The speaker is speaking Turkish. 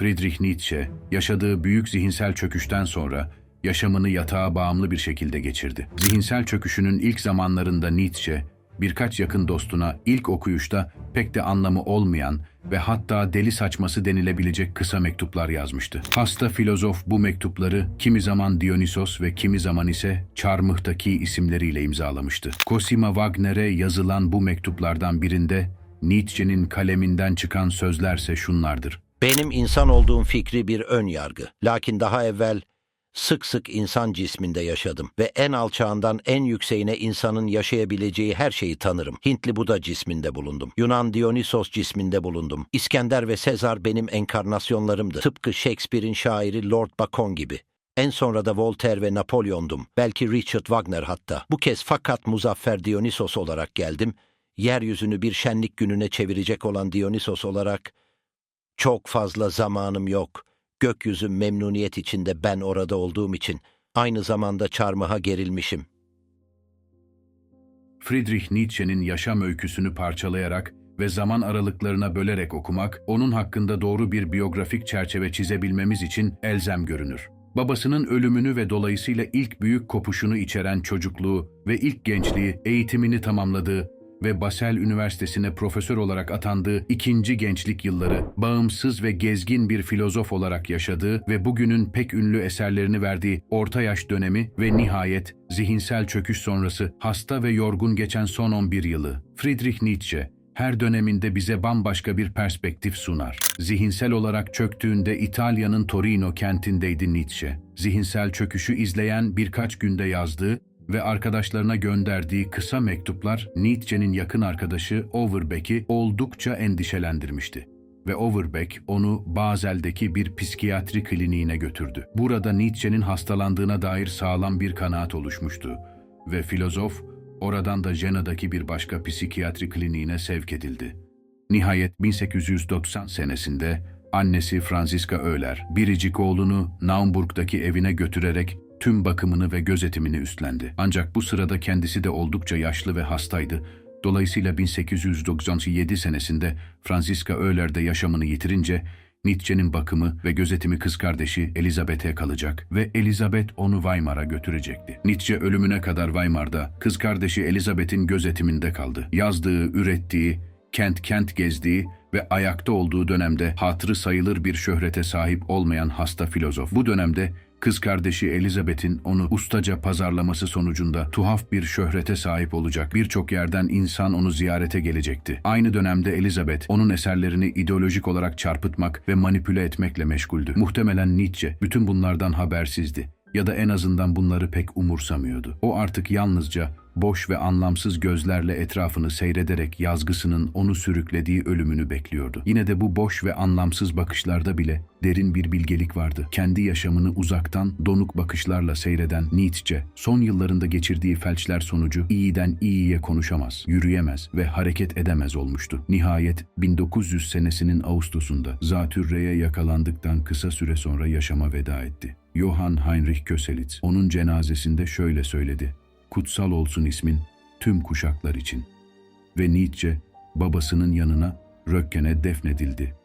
Friedrich Nietzsche, yaşadığı büyük zihinsel çöküşten sonra yaşamını yatağa bağımlı bir şekilde geçirdi. Zihinsel çöküşünün ilk zamanlarında Nietzsche, birkaç yakın dostuna ilk okuyuşta pek de anlamı olmayan ve hatta deli saçması denilebilecek kısa mektuplar yazmıştı. Hasta filozof bu mektupları kimi zaman Dionysos ve kimi zaman ise Çarmıh'taki isimleriyle imzalamıştı. Cosima Wagner'e yazılan bu mektuplardan birinde Nietzsche'nin kaleminden çıkan sözlerse şunlardır. Benim insan olduğum fikri bir ön yargı. Lakin daha evvel sık sık insan cisminde yaşadım ve en alçağından en yükseğine insanın yaşayabileceği her şeyi tanırım. Hintli Buda cisminde bulundum. Yunan Dionysos cisminde bulundum. İskender ve Sezar benim enkarnasyonlarımdı. Tıpkı Shakespeare'in şairi Lord Bacon gibi. En sonra da Voltaire ve Napolyon'dum. Belki Richard Wagner hatta. Bu kez fakat muzaffer Dionysos olarak geldim. Yeryüzünü bir şenlik gününe çevirecek olan Dionysos olarak çok fazla zamanım yok. Gökyüzü memnuniyet içinde ben orada olduğum için aynı zamanda çarmıha gerilmişim. Friedrich Nietzsche'nin yaşam öyküsünü parçalayarak ve zaman aralıklarına bölerek okumak, onun hakkında doğru bir biyografik çerçeve çizebilmemiz için elzem görünür. Babasının ölümünü ve dolayısıyla ilk büyük kopuşunu içeren çocukluğu ve ilk gençliği, eğitimini tamamladığı ve Basel Üniversitesi'ne profesör olarak atandığı ikinci gençlik yılları, bağımsız ve gezgin bir filozof olarak yaşadığı ve bugünün pek ünlü eserlerini verdiği orta yaş dönemi ve nihayet zihinsel çöküş sonrası hasta ve yorgun geçen son 11 yılı. Friedrich Nietzsche, her döneminde bize bambaşka bir perspektif sunar. Zihinsel olarak çöktüğünde İtalya'nın Torino kentindeydi Nietzsche. Zihinsel çöküşü izleyen birkaç günde yazdığı ve arkadaşlarına gönderdiği kısa mektuplar Nietzsche'nin yakın arkadaşı Overbeck'i oldukça endişelendirmişti ve Overbeck onu Basel'deki bir psikiyatri kliniğine götürdü. Burada Nietzsche'nin hastalandığına dair sağlam bir kanaat oluşmuştu ve filozof oradan da Jena'daki bir başka psikiyatri kliniğine sevk edildi. Nihayet 1890 senesinde annesi Franziska Öler, biricik oğlunu Naumburg'daki evine götürerek tüm bakımını ve gözetimini üstlendi. Ancak bu sırada kendisi de oldukça yaşlı ve hastaydı. Dolayısıyla 1897 senesinde Franziska Öler de yaşamını yitirince Nietzsche'nin bakımı ve gözetimi kız kardeşi Elizabeth'e kalacak ve Elizabeth onu Weimar'a götürecekti. Nietzsche ölümüne kadar Weimar'da kız kardeşi Elizabeth'in gözetiminde kaldı. Yazdığı, ürettiği, kent kent gezdiği ve ayakta olduğu dönemde hatırı sayılır bir şöhrete sahip olmayan hasta filozof. Bu dönemde kız kardeşi Elizabeth'in onu ustaca pazarlaması sonucunda tuhaf bir şöhrete sahip olacak. Birçok yerden insan onu ziyarete gelecekti. Aynı dönemde Elizabeth onun eserlerini ideolojik olarak çarpıtmak ve manipüle etmekle meşguldü. Muhtemelen Nietzsche bütün bunlardan habersizdi ya da en azından bunları pek umursamıyordu. O artık yalnızca boş ve anlamsız gözlerle etrafını seyrederek yazgısının onu sürüklediği ölümünü bekliyordu. Yine de bu boş ve anlamsız bakışlarda bile derin bir bilgelik vardı. Kendi yaşamını uzaktan donuk bakışlarla seyreden Nietzsche, son yıllarında geçirdiği felçler sonucu iyiden iyiye konuşamaz, yürüyemez ve hareket edemez olmuştu. Nihayet 1900 senesinin Ağustos'unda zatürreye yakalandıktan kısa süre sonra yaşama veda etti. Johann Heinrich Köselitz onun cenazesinde şöyle söyledi. Kutsal olsun ismin tüm kuşaklar için. Ve Nietzsche babasının yanına Röntgen'e defnedildi.